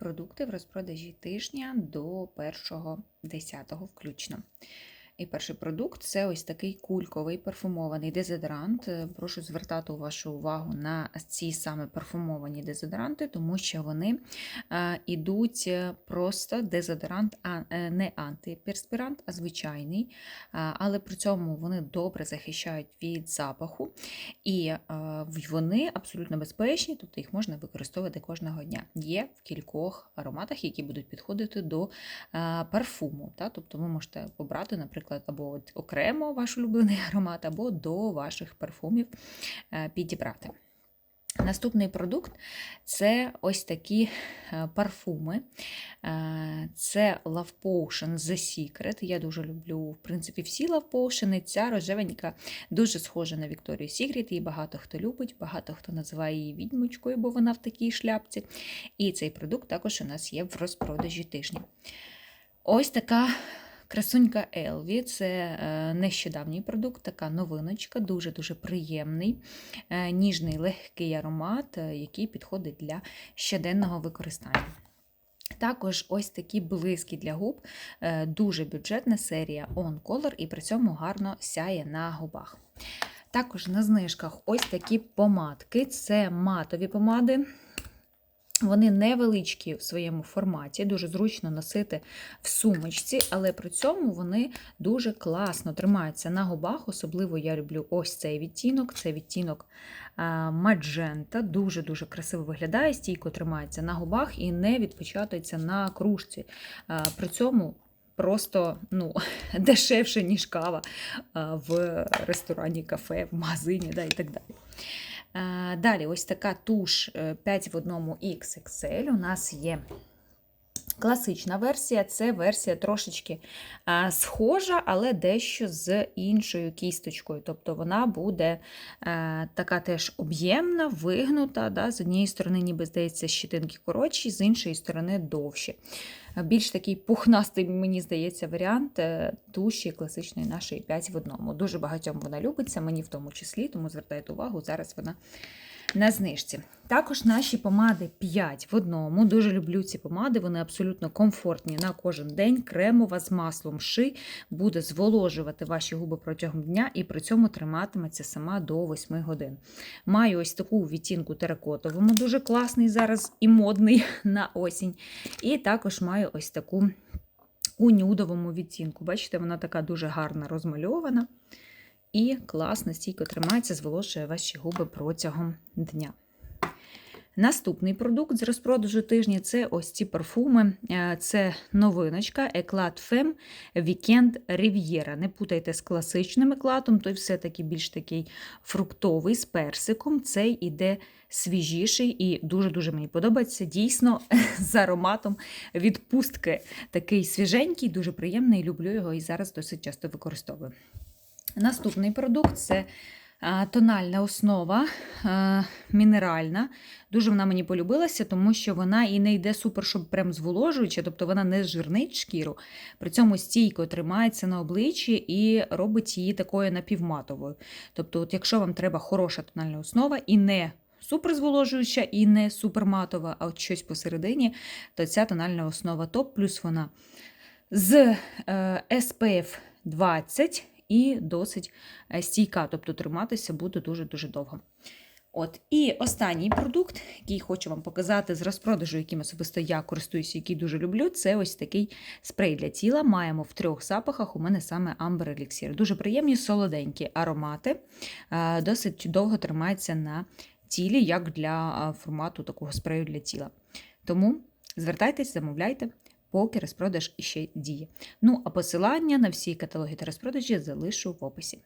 продукти в розпродажі тижня до 1.10 включно. І перший продукт це ось такий кульковий парфумований дезодорант. Е, Прошу звертати вашу увагу на ці саме парфумовані дезодоранти, тому що вони е, ідуть е, просто дезодорант, а е, не антиперспірант, а звичайний. Е, Але при цьому вони добре захищають від запаху, і е, вони абсолютно безпечні, тобто їх можна використовувати кожного дня. Є в кількох ароматах, які будуть підходити до е, парфуму. Тобто ви можете обрати, наприклад, або от окремо ваш улюблений аромат, або до ваших парфумів е, підібрати. Наступний продукт це ось такі е, парфуми. Е, Це Love Potion The Secret. Я дуже люблю, в принципі, всі Love Potion. Ця рожевенька дуже схожа на Вікторію Сігріт. Її багато хто любить, багато хто називає її відьмочкою, бо вона в такій шляпці. І цей продукт також у нас є в розпродажі тижня. Ось така красунька Елві. Це е, нещодавній продукт, така новиночка, дуже-дуже приємний, е, ніжний легкий аромат, е, який підходить для щоденного використання. Також ось такі блиски для губ, дуже бюджетна серія On Color і при цьому гарно сяє на губах. Також на знижках ось такі помадки це матові помади. Вони невеличкі в своєму форматі, дуже зручно носити в сумочці, але при цьому вони дуже класно тримаються на губах. Особливо я люблю ось цей відтінок, це відтінок маджента, дуже-дуже красиво виглядає, стійко тримається на губах і не відпечатується на кружці. При цьому просто ну, дешевше, ніж кава в ресторані, кафе, в магазині да, і так далі. Е, Далі, ось така туш е, 5 в 1 XXL. У нас є класична версія, це версія трошечки схожа, але дещо з іншою кісточкою. Тобто вона буде е, така теж об'ємна, вигнута. Да? З однієї сторони, ніби здається, щитинки коротші, з іншої сторони довші. Більш такий пухнастий, мені здається, варіант е, туші класичної нашої 5 в одному. Дуже багатьом вона любиться, мені в тому числі, тому звертайте увагу, зараз вона на знижці. Також наші помади 5 в одному. Дуже люблю ці помади, вони абсолютно комфортні на кожен день. Кремова з маслом ши буде зволожувати ваші губи протягом дня і при цьому триматиметься сама до 8 годин. Маю ось таку відтінку теракотовому, дуже класний зараз і модний на осінь. І також маю ось таку у нюдовому відтінку. Бачите, вона така дуже гарна розмальована. І класно, стійко тримається, зволожує ваші губи протягом дня. Наступний продукт з розпродажу тижня це ось ці парфуми. Е, Це новиночка Eclat Femme Weekend Riviera. Не путайте з класичним еклатом, той все-таки більш такий фруктовий з персиком. Цей іде свіжіший і дуже-дуже мені подобається. Дійсно, з ароматом відпустки. Такий свіженький, дуже приємний. Люблю його і зараз досить часто використовую. Наступний продукт це тональна основа мінеральна. Дуже вона мені полюбилася, тому що вона і не йде супер, щоб прям зволожуюча, тобто вона не жирнить шкіру, при цьому стійко тримається на обличчі і робить її такою напівматовою. Тобто, от якщо вам треба хороша тональна основа і не суперзволожуюча, і не суперматова, а от щось посередині, то ця тональна основа топ, плюс вона з е, SPF 20 і досить е, стійка, тобто триматися буде дуже-дуже довго. От, І останній продукт, який хочу вам показати з розпродажу, яким особисто я користуюся, який дуже люблю, це ось такий спрей для тіла. Маємо в трьох запахах. У мене саме Amber Elixir. Дуже приємні, солоденькі аромати, е, досить довго тримаються на тілі, як для формату такого спрею для тіла. Тому звертайтесь, замовляйте поки розпродаж іще діє. Ну, а посилання на всі каталоги та розпродажі залишу в описі.